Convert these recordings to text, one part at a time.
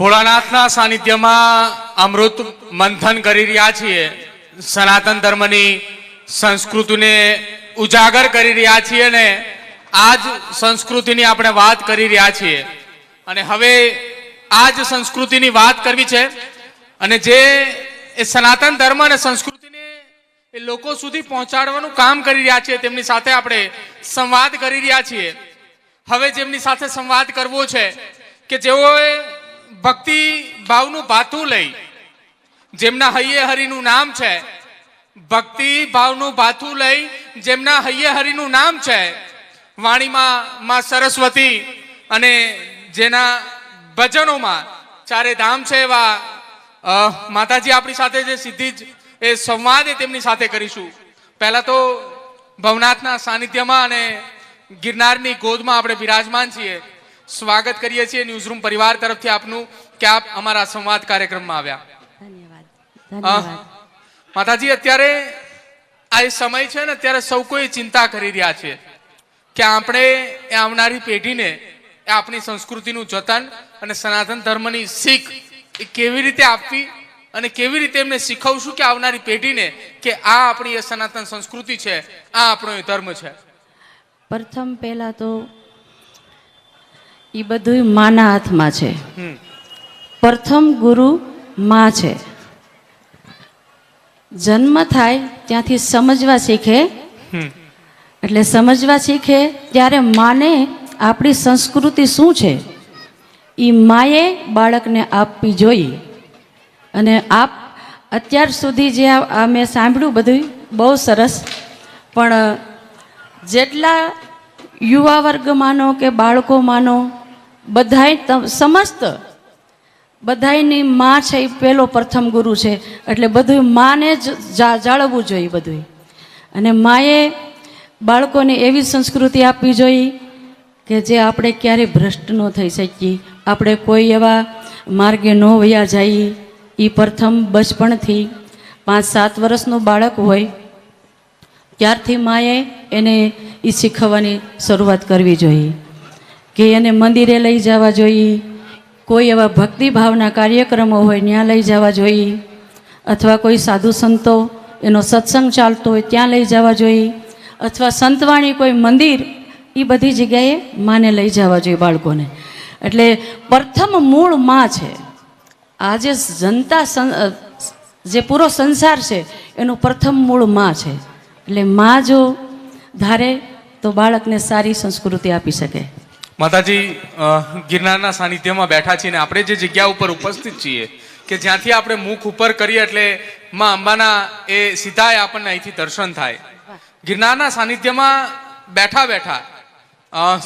ભોળાનાથના સાનિધ્યમાં અમૃત મંથન કરી રહ્યા છીએ. સનાતન ધર્મની સંસ્કૃતિને ઉજાગર કરી રહ્યા છીએ ને આ જ સંસ્કૃતિની આપણે વાત કરી રહ્યા છીએ. અને હવે આ જ સંસ્કૃતિની વાત કરવી છે. અને જે એ સનાતન ધર્મ અને સંસ્કૃતિને એ લોકો સુધી પહોંચાડવાનું કામ કરી રહ્યા છે, તેમની સાથે આપણે સંવાદ કરી રહ્યા છીએ. હવે જેમની સાથે સંવાદ કરવો છે, કે જેઓએ ભક્તિ ભાવનું ભાથું લઈ. જેમના હૈયે હરિનું નામ છે, ભક્તિ ભાવનું ભાથું લઈ જેમના હૈયે હરિનું નામ છે, વાણીમાં માં સરસ્વતી અને જેના ભજનોમાં ચારે ધામ છે એવા માતાજી આપણી સાથે જે સીધી જ એ સંવાદ એ તેમની સાથે કરીશું. પહેલાં તો ભવનાથના સાનિધ્યમાં અને ગિરનારની ગોદમાં આપણે બિરાજમાન છીએ. સ્વાગત કરીએ છીએ ન્યૂઝરૂમ પરિવાર તરફથી આપનું કે આપ અમારા સંવાદ કાર્યક્રમમાં આવ્યા. માતાજી અત્યારે આ એ સમય છે ને અત્યારે સૌ કોઈ ચિંતા કરી રહ્યા છે કે આપણે એ આવનારી પેઢીને એ આપણી સંસ્કૃતિનું જતન અને સનાતન ધર્મની શીખ એ કેવી રીતે આપવી અને કેવી રીતે એમને શીખવશું કે આવનારી પેઢીને કે આ આપણી એ સનાતન સંસ્કૃતિ છે આ આપણો એ ધર્મ છે? પ્રથમ પહેલા તો એ બધું માના હાથમાં છે. પ્રથમ ગુરુ માં છે. જન્મ થાય ત્યાંથી સમજવા શીખે. એટલે સમજવા શીખે ત્યારે માને આપણી સંસ્કૃતિ શું છે? એ માએ બાળકને આપવી જોઈએ. અને આપ અત્યાર સુધી જે મેં સાંભળ્યું બધું બહુ સરસ. પણ જેટલા યુવા વર્ગ માનો કે બાળકો માનો બધાય સમસ્ત. બધાયની માં છે એ પહેલો પ્રથમ ગુરુ છે. એટલે બધું માને જ જાળવવું જોઈએ બધું અને માએ બાળકોને એવી સંસ્કૃતિ આપવી જોઈએ કે જે આપણે ક્યારેય ભ્રષ્ટ ન થઈ શકીએ. આપણે કોઈ એવા માર્ગે ન વયા જઈએ. એ પ્રથમ બચપણથી પાંચ સાત વર્ષનું બાળક હોય, ત્યારથી માએ એને એ શીખવવાની શરૂઆત કરવી જોઈએ. કે એને મંદિરે લઈ જવા જોઈએ. કોઈ એવા ભક્તિભાવના કાર્યક્રમો હોય ત્યાં લઈ જવા જોઈએ. અથવા કોઈ સાધુ સંતો એનો સત્સંગ ચાલતો હોય ત્યાં લઈ જવા જોઈએ. અથવા સંતવાણી કોઈ મંદિર એ બધી જગ્યાએ માને લઈ જવા જોઈએ બાળકોને. એટલે પ્રથમ મૂળમાં છે. આ જે જનતા જે પૂરો સંસાર છે, એનું પ્રથમ મૂળમાં છે. એટલે માં જો ધારે તો બાળકને સારી સંસ્કૃતિ આપી શકે. માતાજી ગિરનારના સાનિધ્યમાં બેઠા છીએ ને આપણે જે જગ્યા ઉપર ઉપસ્થિત છીએ કે જ્યાંથી આપણે મુખ ઉપર કરીએ એટલે માં અંબાના એ સીધા આપણને અહીંથી દર્શન થાય. ગિરનારના સાનિધ્યમાં બેઠા બેઠા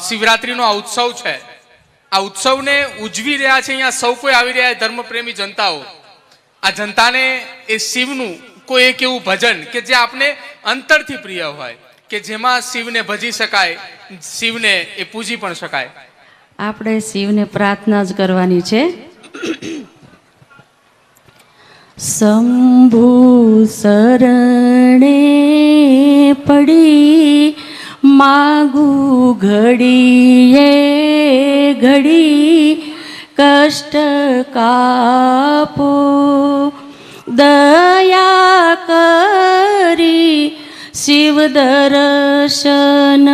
શિવરાત્રિનો આ ઉત્સવ છે. આ ઉત્સવને ઉજવી રહ્યા છે અહીંયા સૌ કોઈ આવી રહ્યા છે ધર્મપ્રેમી જનતાઓ. આ જનતાને એ શિવનું કોઈ એક એવું ભજન કે જે આપને અંતરથી પ્રિય હોય. કે જેમાં શિવને ભજી શકાય, શિવને એ પૂજી પણ શકાય. આપણે શિવને પ્રાર્થના જ કરવાની છે. શંભુ શરણે પડી, માગુ ઘડીએ ઘડી, કષ્ટ કાપો, દયા કરી શિવ દર્શન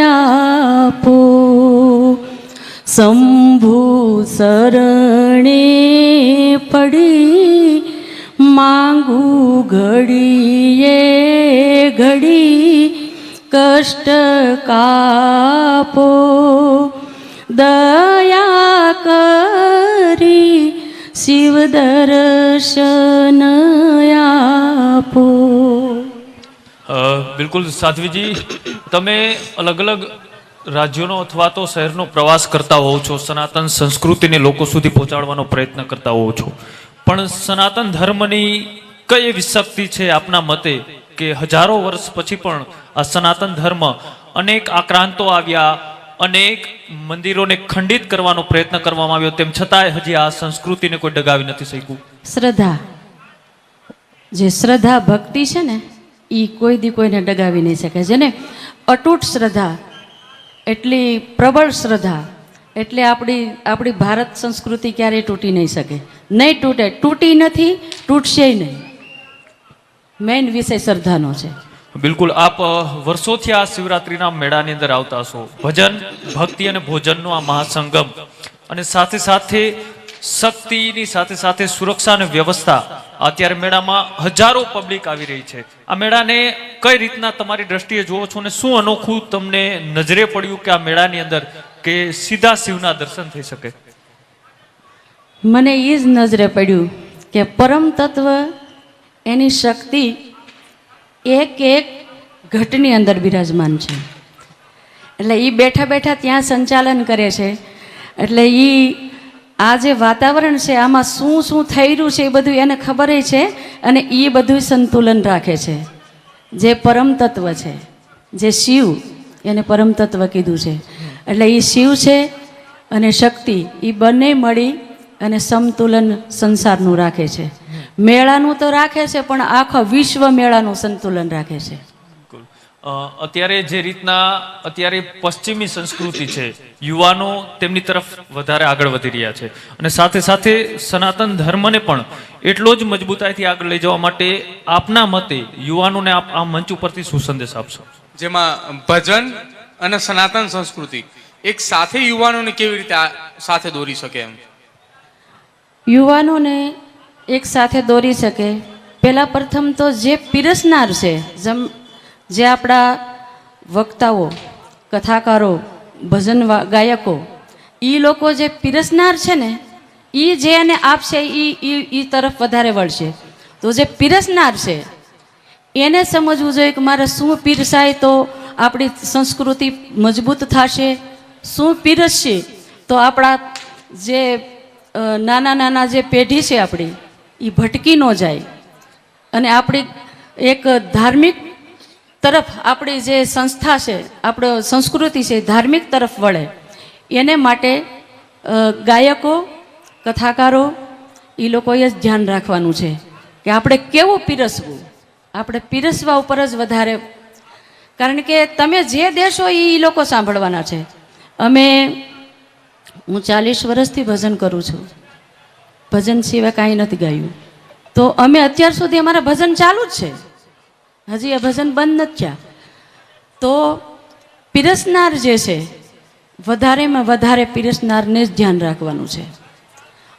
આપો. શંભુ શરણે પડી માંગુ ઘડીએ ઘડી કષ્ટ કાપો. દયા કરી શિવ દર્શન આપો. બિલકુલ સાધ્વીજી તમે અલગ અલગ રાજ્યોનો અથવા તો શહેરનો પ્રવાસ કરતા હોવ છો, સનાતન સંસ્કૃતિને લોકો સુધી પહોંચાડવાનો પ્રયત્ન કરતા હોવ છો. પણ સનાતન ધર્મની કઈ એવી શક્તિ છે આપના મતે કે હજારો વર્ષ પછી પણ આ સનાતન ધર્મ અનેક આક્રાંતો આવ્યા, અનેક મંદિરોને ખંડિત કરવાનો પ્રયત્ન કરવામાં આવ્યો, તેમ છતાંય હજી આ સંસ્કૃતિને કોઈ ડગાવી નથી શક્યું? શ્રદ્ધા. જે શ્રદ્ધા ભક્તિ છે ને એ કોઈ દી કોઈને ડગાવી નહીં શકે. જેને અતૂટ શ્રદ્ધા, એટલી પ્રબળ શ્રદ્ધા, એટલે આપણી આપણી ભારત સંસ્કૃતિ ક્યારેય તૂટી નહીં શકે. નહીં તૂટે, તૂટી નથી, તૂટશે નહીં. મેઇન વિષય શ્રદ્ધાનો છે. બિલકુલ, આપ વર્ષોથી આ શિવરાત્રિના મેળાની અંદર આવતા છો ભજન, ભક્તિ અને ભોજનનો આ મહાસંગમ. અને સાથે સાથે શક્તિની સાથે સાથે સુરક્ષા અને વ્યવસ્થા. અત્યારે મેળામાં હજારો પબ્લિક આવી રહી છે. આ મેળાને કઈ રીતના તમારી દ્રષ્ટિએ જુઓ છો અને શું અનોખું તમને નજરે પડ્યું કે આ મેળાની અંદર કે સીધા શિવના દર્શન થઈ શકે? મને એ જ નજરે પડ્યું કે પરમ તત્વ એની શક્તિ એક એક ઘટની અંદર બિરાજમાન છે. એટલે એ બેઠા બેઠા ત્યાં સંચાલન કરે છે. એટલે એ આ જે વાતાવરણ છે, આમાં શું શું રહ્યું છે એ બધું એને ખબર છે અને એ બધું સંતુલન રાખે છે. જે પરમ તત્વ છે, જે શિવ, એને પરમ કીધું છે. એટલે એ શિવ છે અને શક્તિ, એ બંને મળી અને સંતુલન સંસારનું રાખે છે. મેળાનું તો રાખે છે, પણ આખા વિશ્વ મેળાનું સંતુલન રાખે છે. અત્યારે જે રીતના અત્યારે પશ્ચિમી સંસ્કૃતિ છે યુવાનો તેમની તરફ વધારે આગળ વધી રહ્યા છે. અને સાથે સાથે સનાતન ધર્મને પણ એટલો જ મજબૂતાઈથી આગળ લઈ જવા માટે આપના મતે યુવાનોને આપ આ મંચ ઉપરથી શું સંદેશ આપશો? જેમાં ભજન અને સનાતન સંસ્કૃતિ એક સાથે યુવાનોને કેવી રીતે આ સાથે દોરી શકે એમ? યુવાનોને એક સાથે દોરી શકે. પહેલાં પ્રથમ તો જે પીરસનાર છે જેમ જે આપણા વક્તાઓ, કથાકારો, ભજન ગાયકો એ લોકો જે પીરસનાર છે ને એ જે એને આપશે એ એ તરફ વધારે વળશે. તો જે પીરસનાર છે, એને સમજવું જોઈએ કે મારે શું પીરસાય તો આપણી સંસ્કૃતિ મજબૂત થશે, શું પીરસશે તો આપણા જે નાના નાના જે પેઢી છે આપણી એ ભટકી ન જાય. અને આપણી એક ધાર્મિક તરફ આપણી જે સંસ્થા છે, આપણો સંસ્કૃતિ છે, ધાર્મિક તરફ વળે, એને માટે ગાયકો, કથાકારો એ લોકોએ જ ધ્યાન રાખવાનું છે કે આપણે કેવું પીરસવું. આપણે પીરસવા ઉપર જ વધારે, કારણ કે તમે જે દેશો એ લોકો સાંભળવાના છે. અમે, હું ચાલીસ વર્ષથી ભજન કરું છું. ભજન સિવાય કાંઈ નથી ગાયું. તો અમે અત્યાર સુધી અમારા ભજન ચાલુ જ છે. હજી એ ભજન બંધ નથી થયા. તો પીરસનાર જે છે, વધારેમાં વધારે પીરસનારને જ ધ્યાન રાખવાનું છે.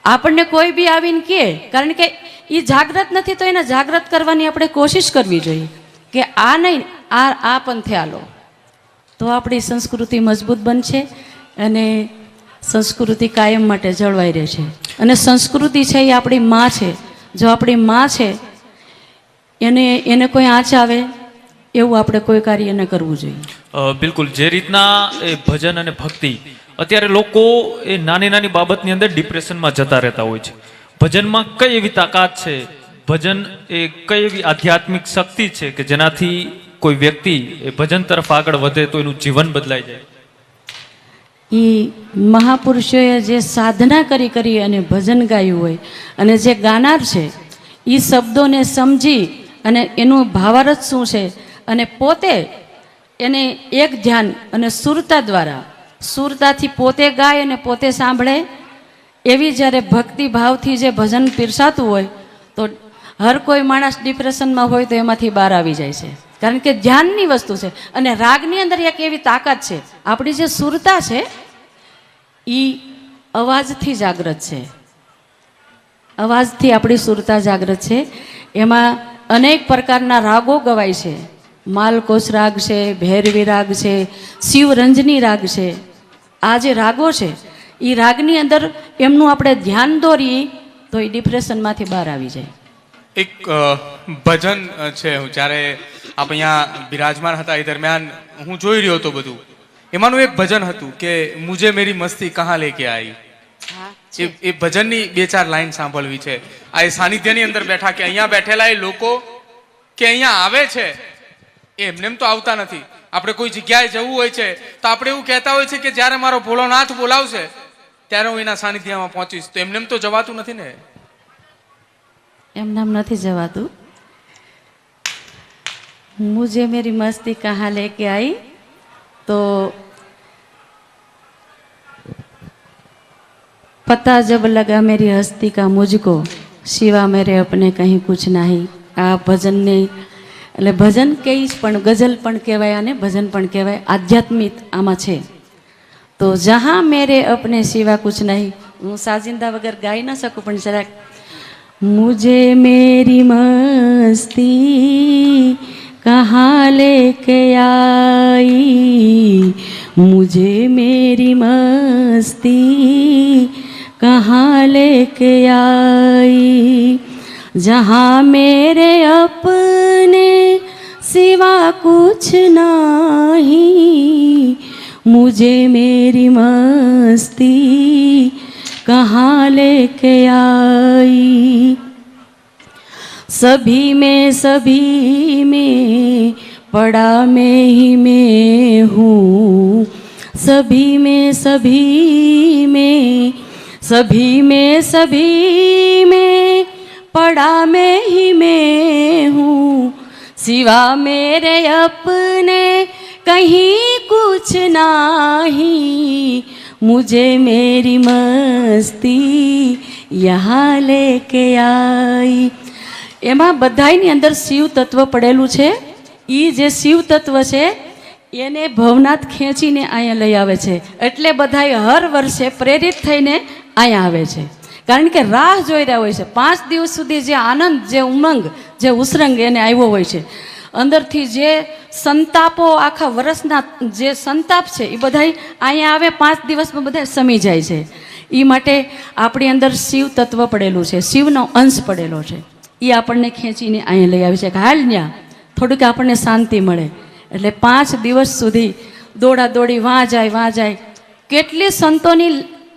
આપણને કોઈ બી આવીને કહે, કારણ કે એ જાગૃત નથી તો એને જાગૃત કરવાની આપણે કોશિશ કરવી જોઈએ કે આ નહીં, આ આ પંથે આલો. તો આપણી સંસ્કૃતિ મજબૂત બનશે અને સંસ્કૃતિ કાયમ માટે જળવાઈ રહેશે. અને સંસ્કૃતિ છે એ આપણી માં છે. જો આપણી માં છે એને એને કોઈ આંચ આવે? એવું આપણે કોઈ કાર્ય ન કરવું જોઈએ. બિલકુલ. જે રીતના એ ભજન અને ભક્તિ અત્યારે લોકો એ નાની નાની બાબતની અંદર ડિપ્રેશનમાં જતા રહેતા હોય છે. ભજનમાં કઈ એવી તાકાત છે? ભજન એ કઈ એવી આધ્યાત્મિક શક્તિ છે કે જેનાથી કોઈ વ્યક્તિ એ ભજન તરફ આગળ વધે તો એનું જીવન બદલાઈ જાય? એ મહાપુરુષોએ જે સાધના કરી કરી અને ભજન ગાયું હોય અને જે ગાનાર છે એ શબ્દોને સમજી અને એનું ભાવાર્થ શું છે? અને પોતે એને એક ધ્યાન અને સુરતા દ્વારા, સુરતાથી પોતે ગાય અને પોતે સાંભળે, એવી જ્યારે ભક્તિ ભાવથી જે ભજન પીરસાતું હોય, તો હર કોઈ માણસ ડિપ્રેશનમાં હોય તો એમાંથી બહાર આવી જાય છે. કારણ કે ધ્યાનની વસ્તુ છે. અને રાગની અંદર એક એવી તાકાત છે. આપણી જે સુરતા છે એ અવાજથી જાગૃત છે. અવાજથી આપણી સુરતા જાગૃત છે. એમાં અનેક પ્રકારના રાગો ગવાય છે. માલકોશ રાગ છે, ભૈરવી રાગ છે, શિવરંજની રાગ છે. આ જે રાગો છે એ રાગની અંદર એમનું આપણે ધ્યાન દોરીએ તો એ ડિપ્રેશનમાંથી બહાર આવી જાય. એક ભજન છે. હું જ્યારે આપ અહીંયા બિરાજમાન હતા એ દરમિયાન હું જોઈ રહ્યો હતો બધું. એમાંનું એક ભજન હતું કે, મુજે મેરી મસ્તી કહા લેકે આઈ? એ એ ભજનની બે ચાર લાઈન સાંભળવી છે. આ એ સાનિધ્યની અંદર બેઠા કે અહીંયા બેઠેલા એ લોકો કે અહીંયા આવે છે? એમને તો આવતા નથી. આપણે કોઈ જગ્યાએ જવું હોય છે તો આપણે એવું કહેતા હોય છે કે જ્યારે મારો ભોળોનાથ બોલાવશે ત્યારે હું એના સાનિધ્યમાં પહોંચીશ. તો એમને તો જવાતું નથી ને? એમનામ નથી જવાતું. મુજે મેરી મસ્તી કહા લેકે આવી તો પતા જબ લગા મેરી हस्ती का मुझको શિવા મેરે અપને કંઈ કુછ નહીં આ ભજનને એટલે ભજન કહીશ, પણ ગઝલ પણ કહેવાય અને ભજન પણ કહેવાય, આધ્યાત્મિક આમાં છે. તો જહાં મેરે અપને સિવા કુછ નહીં, હું સાજિંદા વગર ગાઈ ન શકું, પણ જરાક મુજે મેરી મસ્તી કહા લેકે આઈ, મુજે મેરી મસ્તી कहाँ लेके आई? जहाँ मेरे अपने सिवा कुछ नहीं। मुझे मेरी मस्ती कहाँ लेके आई? सभी में सभी में, पड़ा मैं ही मैं हूँ। सभी में सभी में सभी में सभी में पड़ा मैं ही मैं हूँ सिवा मेरे अपने कहीं कुछ नहीं मुझे मेरी मस्ती यहाँ लेके आई એમાં બધાયની અંદર શિવ તત્વ પડેલું છે એ જે શિવ તત્વ છે એને ભવનાથ ખેંચીને અહીંયા લઈ આવે છે એટલે બધાય હર વર્ષે પ્રેરિત થઈને અહીંયા આવે છે. કારણ કે રાહ જોઈ રહ્યા હોય છે. પાંચ દિવસ સુધી જે આનંદ, જે ઉમંગ, જે ઉસરંગ એને આવ્યો હોય છે. અંદરથી જે સંતાપો આખા વર્ષના જે સંતાપ છે, એ બધાય અહીંયા આવે, પાંચ દિવસમાં બધા સમી જાય છે. એ માટે આપણી અંદર શિવ તત્વ પડેલું છે. શિવનો અંશ પડેલો છે. એ આપણને ખેંચીને અહીંયા લઈ આવે છે. કે હાલ ન્યા, થોડુંક આપણને શાંતિ મળે. એટલે પાંચ દિવસ સુધી દોડા દોડી વાં જાય વાં જાય. કેટલી સંતોની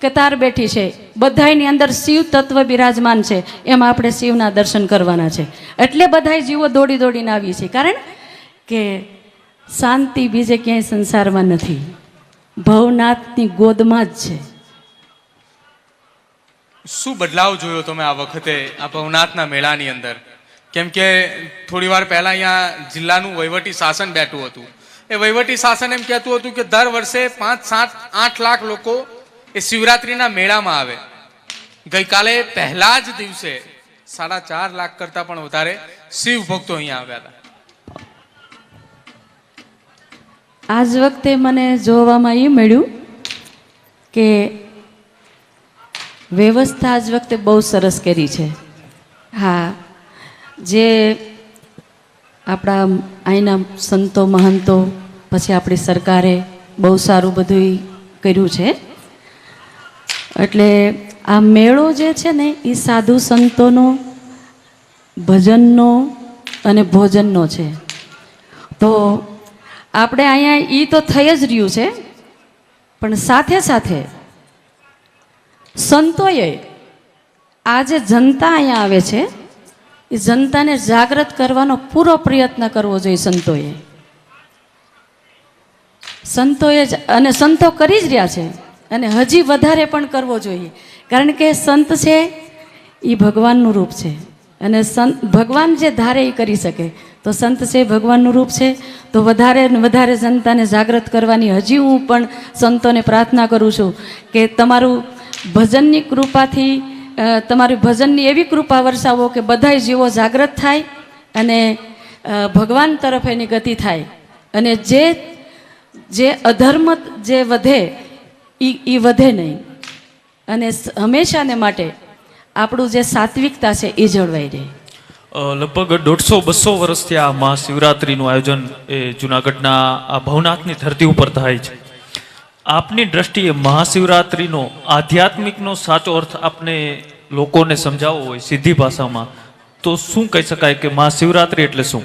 કતાર બેઠી છે. બધાયની અંદર શિવ તત્વ બિરાજમાન છે. એમાં આપણે શિવના દર્શન કરવાના છે. એટલે બધાય જીવો દોડી દોડીને આવીએ છીએ. કારણ કે શાંતિ બીજે ક્યાંય સંસારમાં નથી. ભવનાથની ગોદમાં જ છે. શું બદલાવ જોયો તમે આ વખતે આ ભવનાથના મેળાની અંદર? કેમ કે થોડી વાર પહેલા અહીંયા જિલ્લાનું વહીવટી શાસન બેઠું હતું. એ વહીવટી શાસન એમ કહેતું હતું કે દર વર્ષે પાંચ, સાત, આઠ લાખ લોકો એ શિવરાત્રિના મેળામાં આવે. ગઈકાલે પહેલા જ દિવસે સાડા ચાર લાખ કરતા પણ વધારે શિવ ભક્તો અહીંયા આવ્યા હતા. આજ વખતે મને જોવામાં એ મળ્યું કે વ્યવસ્થા આજ વખતે બહુ સરસ કરી છે. હા, જે આપણા અહીંના સંતો મહંતો, પછી આપણી સરકારે બહુ સારું બધું કર્યું છે. એટલે આ મેળો જે છે ને એ સાધુ સંતોનો, ભજનનો અને ભોજનનો છે. તો આપણે અહીંયા એ તો થઈ જ રહ્યું છે, પણ સાથે સાથે સંતોએ આ જે જનતા અહીંયા આવે છે, એ જનતાને જાગૃત કરવાનો પૂરો પ્રયત્ન કરવો જોઈએ સંતોએ. સંતોએ જ, અને સંતો કરી જ રહ્યા છે. અને હજી વધારે પણ કરવો જોઈએ. કારણ કે સંત છે એ ભગવાનનું રૂપ છે. અને સંત, ભગવાન જે ધારે એ કરી શકે. તો સંત છે, ભગવાનનું રૂપ છે. તો વધારે વધારે જનતાને જાગૃત કરવાની હજી હું પણ સંતોને પ્રાર્થના કરું છું કે તમારું ભજનની કૃપાથી તમારી ભજનની એવી કૃપા વરસાવો કે બધાય જીવો જાગૃત થાય અને ભગવાન તરફ એની ગતિ થાય. અને જે જે અધર્મ જે વધે એ એ વધે નહીં. અને હંમેશાને માટે આપણું જે સાત્વિકતા છે એ જળવાઈ રહે. લગભગ દોઢસો બસો વર્ષથી આ મહાશિવરાત્રિનું આયોજન એ જુનાગઢના આ ભવનાથની ધરતી ઉપર થાય છે. આપની દ્રષ્ટિએ મહાશિવરાત્રિનો આધ્યાત્મિકનો સાચો અર્થ આપને લોકોને સમજાવવો હોય સીધી ભાષામાં તો શું કહી શકાય કે મહાશિવરાત્રિ એટલે શું?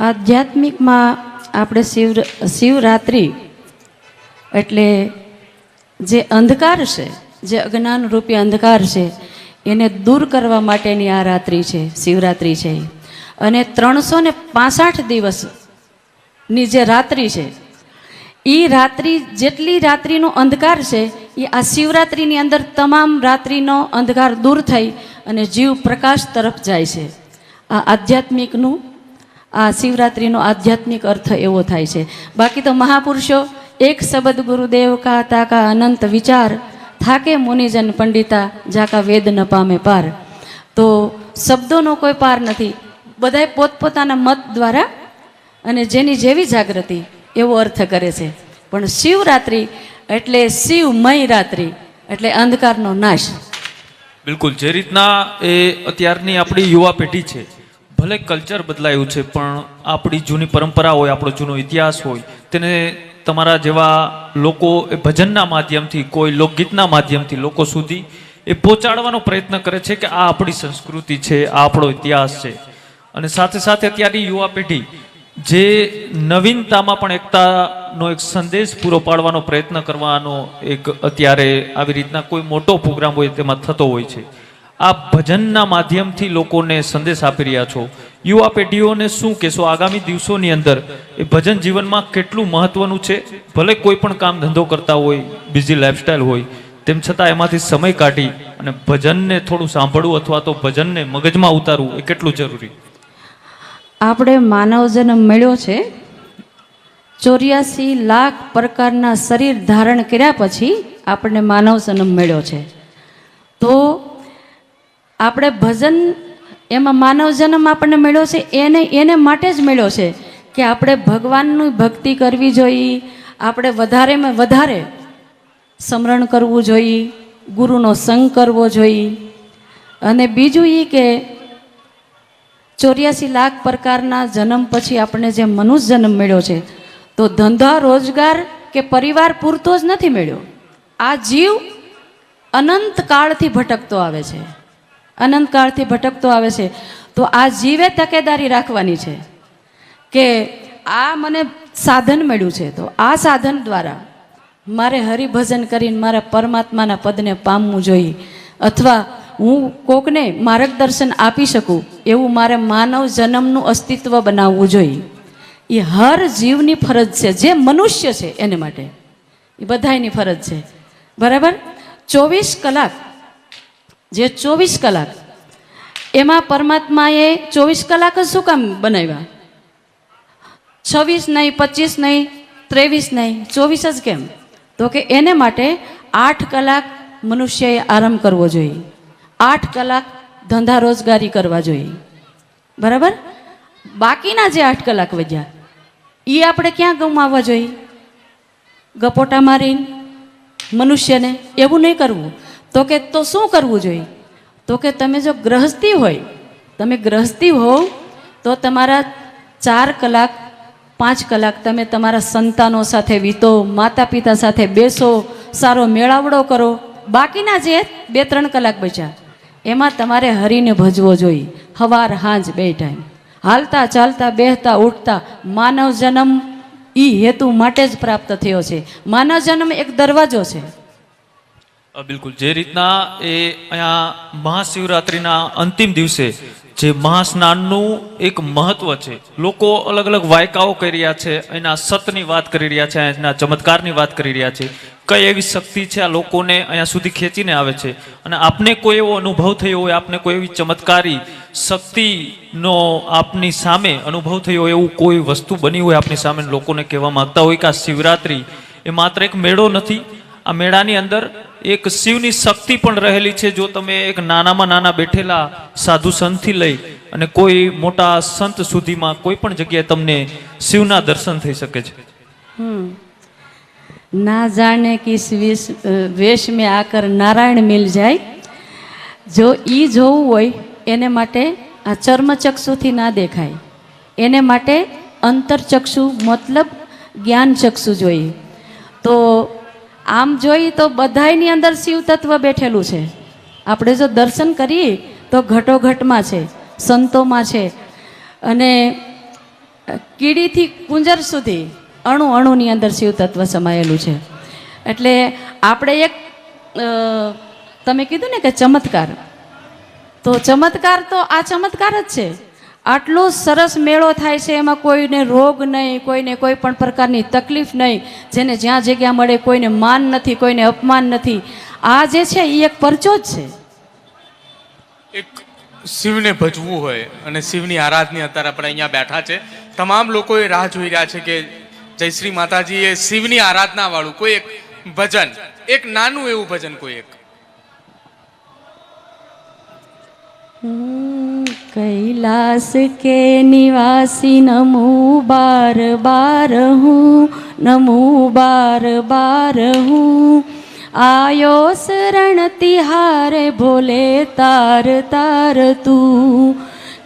આધ્યાત્મિકમાં આપણે શિવ શિવરાત્રિ એટલે જે અંધકાર છે, જે અજ્ઞાન રૂપી અંધકાર છે, એને દૂર કરવા માટેની આ રાત્રિ છે, શિવરાત્રિ છે. અને ત્રણસો ને પાસઠ દિવસની જે રાત્રિ છે એ રાત્રિ જેટલી રાત્રિનો અંધકાર છે એ આ શિવરાત્રિની અંદર તમામ રાત્રિનો અંધકાર દૂર થઈ અને જીવ પ્રકાશ તરફ જાય છે. આ આધ્યાત્મિકનું, આ શિવરાત્રિનો આધ્યાત્મિક અર્થ એવો થાય છે. બાકી તો મહાપુરુષો એક શબ્દ ગુરુદેવ કા તાકા અનંત વિચાર, થાકે મુનિજન પંડિતા જાકા વેદ ન પામે પાર. તો શબ્દોનો કોઈ પાર નથી. બધાએ પોતપોતાના મત દ્વારા અને જેની જેવી જાગૃતિ એવો અર્થ કરે છે. પણ શિવરાત્રિ એટલે શિવમય રાત્રિ, એટલે અંધકારનો નાશ. બિલકુલ, જે રીતના એ અત્યારની આપણી યુવા પેઢી છે, ભલે કલ્ચર બદલાયું છે, પણ આપણી જૂની પરંપરા હોય આપણો જૂનો ઇતિહાસ હોય, તેને તમારા જેવા લોકો એ ભજનના માધ્યમથી, કોઈ લોકગીતના માધ્યમથી લોકો સુધી એ પહોંચાડવાનો પ્રયત્ન કરે છે કે આ આપણી સંસ્કૃતિ છે, આ આપણો ઇતિહાસ છે. અને સાથે સાથે અત્યારની યુવા પેઢી જે નવીનતામાં પણ એકતાનો એક સંદેશ પૂરો પાડવાનો પ્રયત્ન કરવાનો એક અત્યારે આવી રીતના કોઈ મોટો પ્રોગ્રામ હોય તેમાં થતો હોય છે. આ ભજનના માધ્યમથી લોકોને સંદેશ આપી રહ્યા છો. યુવા પેઢીઓને શું કહેશો? આગામી દિવસોની અંદર એ ભજન જીવનમાં કેટલું મહત્વનું છે? ભલે કોઈ પણ કામ ધંધો કરતા હોય બિઝી લાઈફસ્ટાઈલ હોય, તેમ છતાં એમાંથી સમય કાઢી અને ભજનને થોડું સાંભળવું અથવા તો ભજનને મગજમાં ઉતારવું એ કેટલું જરૂરી? આપણે માનવ જન્મ મળ્યો છે. ચોર્યાસી લાખ પ્રકારના શરીર ધારણ કર્યા પછી આપણને માનવ જન્મ મળ્યો છે. તો આપણે ભજન એમાં માનવ જન્મ આપણને મળ્યો છે, એને એને માટે જ મળ્યો છે કે આપણે ભગવાનની ભક્તિ કરવી જોઈએ, આપણે વધારેમાં વધારે સ્મરણ કરવું જોઈએ, ગુરુનો સંગ કરવો જોઈએ. અને બીજું એ કે ચોર્યાસી લાખ પ્રકારના જન્મ પછી આપણને જે મનુષ્ય જન્મ મળ્યો છે, તો ધંધા, રોજગાર કે પરિવાર પૂરતો જ નથી મળ્યો. આ જીવ અનંત કાળથી ભટકતો આવે છે. અનંત કાળથી ભટકતો આવે છે. તો આ જીવે તકેદારી રાખવાની છે કે આ મને સાધન મળ્યું છે. તો આ સાધન દ્વારા મારે હરિભજન કરીને મારા પરમાત્માના પદને પામવું જોઈએ. અથવા હું કોકને માર્ગદર્શન આપી શકું એવું મારે માનવ જન્મનું અસ્તિત્વ બનાવવું જોઈએ. એ હર જીવની ફરજ છે. જે મનુષ્ય છે એને માટે. એ બધાયની ફરજ છે. બરાબર? ચોવીસ કલાક જે ચોવીસ કલાક. એમાં પરમાત્માએ ચોવીસ કલાક જ શું કામ બનાવ્યા? છવ્વીસ નહીં, પચીસ નહીં, ત્રેવીસ નહીં, ચોવીસ જ કેમ? તો કે એને માટે આઠ કલાક મનુષ્યએ આરામ કરવો જોઈએ. આઠ કલાક ધંધા રોજગારી કરવા જોઈએ. બરાબર? બાકીના જે આઠ કલાક વધ્યા એ આપણે ક્યાં ગુમાવવા જોઈએ? ગપોટા મારીને મનુષ્યને એવું નહીં કરવું. તો કે તો શું કરવું જોઈએ? તો કે તમે જો ગ્રહસ્થી હોય, તમે ગ્રહસ્થી હોવ, તો તમારા ચાર કલાક, પાંચ કલાક તમે તમારા સંતાનો સાથે વીતો માતા પિતા સાથે બેસો, સારો મેળાવડો કરો. બાકીના જે બે, ત્રણ કલાક બચ્યા, એમાં તમારે હરીને ભજવો જોઈએ. હવાર, હાંજ, બે ટાઈમ હાલતા, ચાલતા, બેહતા, ઉઠતા, માનવ જન્મ એ હેતુ માટે જ પ્રાપ્ત થયો છે. માનવ જન્મ એક દરવાજો છે. બિલકુલ. જે રીતના એ અહીંયા મહાશિવરાત્રિના અંતિમ દિવસે જે મહાસ્નાનનું એક મહત્વ છે, લોકો અલગ અલગ વાયકાઓ કરી રહ્યા છે, એના સતની વાત કરી રહ્યા છે, એના ચમત્કારની વાત કરી રહ્યા છે. કઈ એવી શક્તિ છે આ લોકોને અહીંયા સુધી ખેંચીને આવે છે? અને આપને કોઈ એવો અનુભવ થયો હોય, આપને કોઈ એવી ચમત્કારી શક્તિનો આપની સામે અનુભવ થયો હોય, એવું કોઈ વસ્તુ બની હોય આપની સામે, લોકોને કહેવા માંગતા હોય કે આ શિવરાત્રિ એ માત્ર એક મેળો નથી આ મેળાની અંદર એક શિવની શક્તિ પણ રહેલી છે જો તમે એક નાનામાં નાના બેઠેલા સાધુ સંતથી લઈ અને કોઈ મોટા સંત સુધીમાં કોઈ પણ જગ્યાએ તમને શિવના દર્શન થઈ શકે છે. ના જાણે કે વેશ વેશ મેં આકર નારાયણ મિલ જાય. જો એ જોવું હોય, એને માટે આ ચર્મચક્ષુથી ના દેખાય. એને માટે અંતરચક્ષુ મતલબ જ્ઞાન ચક્ષુ જોઈએ. તો આમ જોઈએ તો બધાયની અંદર શિવ તત્વ બેઠેલું છે. આપણે જો દર્શન કરીએ તો ઘટોઘટમાં છે, સંતોમાં છે. અને કીડીથી કુંજર સુધી અણુ અણુની અંદર શિવ તત્વ સમાયેલું છે. એટલે આપણે એક તમે કીધું ને કે ચમત્કાર. તો ચમત્કાર તો આ ચમત્કાર જ છે. આટલો સરસ મેળો થાય છે એમાં કોઈને રોગ નહીં કોઈને કોઈ પણ પ્રકારની તકલીફ નહીં જેને જ્યાં જગ્યા મળે કોઈને માન નથી કોઈને અપમાન નથી. આ જે છે એ એક પરચો જ છે. એક શિવને ભજવું હોય અને શિવની આરાધની અત્યારે આપણે અહીંયા બેઠા છે. તમામ લોકો એ રાહ જોઈ રહ્યા છે કે જય શ્રી માતાજી એ શિવની આરાધના વાળું કોઈ એક ભજન એક નાનું એવું ભજન કોઈ એક. कैलाश के निवासी नमो बार बार हूँ नमो बार बार हूँ आयो शरण तिहारे भोले तार तार तू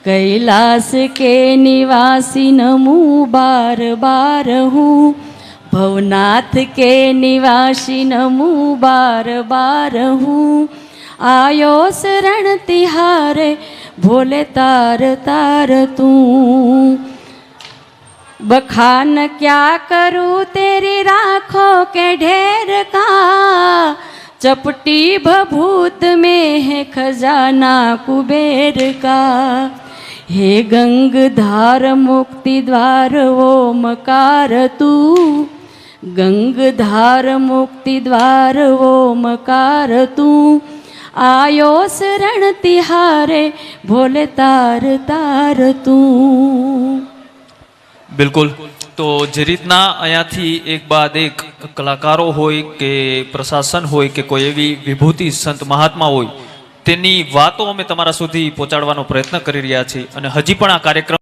कैलाश के निवासी नमो बार बार हूँ भवनाथ के निवासी नमो बार बार हूँ आयो शरण तिहारे भोले तार तार तू, बखान क्या करूँ तेरी राखों के ढेर का? चपटी भभूत में है खजाना कुबेर का। हे गंग धार मुक्ति द्वार वो मकार तू, गंग धार मुक्ति द्वार वो मकार तू આયો શરણ તિહારે ભોલે તાર તાર તું. બિલકુલ. તો જે રીતના અહીંયાથી એક બાદ એક કલાકારો હોય કે પ્રશાસન હોય કે કોઈ એવી વિભૂતિ સંત મહાત્મા હોય તેની વાતો અમે તમારા સુધી પહોંચાડવાનો પ્રયત્ન કરી રહ્યા છીએ. અને હજી પણ આ કાર્યક્રમ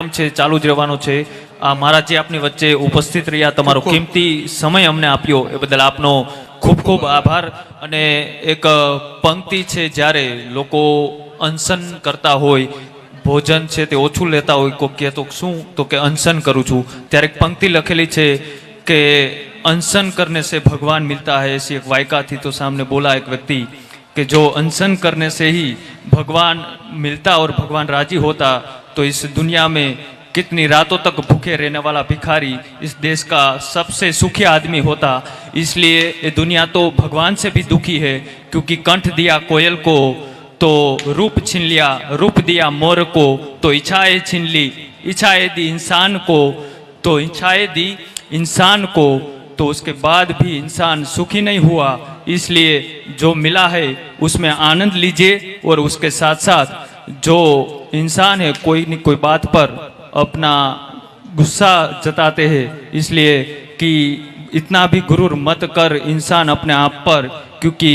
છે ચાલુ જ રહેવાનો છે. આ મહારાજજી આપની વચ્ચે ઉપસ્થિત રહ્યા તમારો કિંમતી સમય અમને આપ્યો એ બદલ આપનો ખૂબ ખૂબ આભાર અને એક અ, પંક્તિ છે જ્યારે લોકો અનશન કરતા હોય ભોજન છે તે ઓછું લેતા હોય કોઈ કહે તો શું તો કે અનશન કરું છું ત્યારે એક પંક્તિ લખેલી છે કે अनशन करने से भगवान मिलता है ऐसी एक वायका थी तो सामने बोला एक व्यक्ति कि जो अनशन करने से ही भगवान मिलता और भगवान राजी होता तो इस दुनिया में कितनी रातों तक भूखे रहने वाला भिखारी इस देश का सबसे सुखी आदमी होता। इसलिए ये दुनिया तो भगवान से भी दुखी है, क्योंकि कंठ दिया कोयल को तो रूप छीन लिया, रूप दिया मोर को तो इच्छाएँ छीन ली, इच्छाएँ दी इंसान को तो इच्छाएँ दी इंसान को तो उसके बाद भी इंसान सुखी नहीं हुआ। इसलिए जो मिला है, उसमें आनंद लीजिए और उसके साथ साथ जो इंसान है, कोई न कोई बात पर अपना गुस्सा जताते हैं इसलिए कि इतना भी गुरूर मत कर इंसान अपने आप पर क्योंकि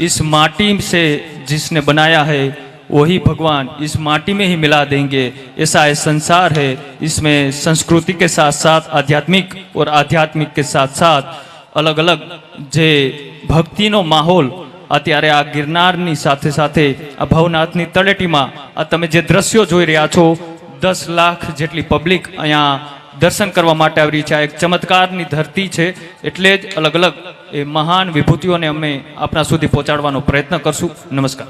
इस माटी से जिसने बनाया है वही भगवान इस माटी में ही मिला देंगे ऐसा ये संसार है इसमें संस्कृति के साथ साथ आध्यात्मिक और आध्यात्मिक के साथ साथ અલગ અલગ જે ભક્તિનો માહોલ અત્યારે આ ગિરનારની સાથે સાથે આ ભવનાથની તળેટીમાં આ તમે જે દ્રશ્યો જોઈ રહ્યા છો દસ લાખ જેટલી પબ્લિક અહીંયા દર્શન કરવા માટે આવી છે. આ એક ચમત્કારની ધરતી છે. એટલે જ અલગ અલગ એ મહાન વિભૂતિઓને અમે આપણા સુધી પહોંચાડવાનો પ્રયત્ન કરશું. નમસ્કાર.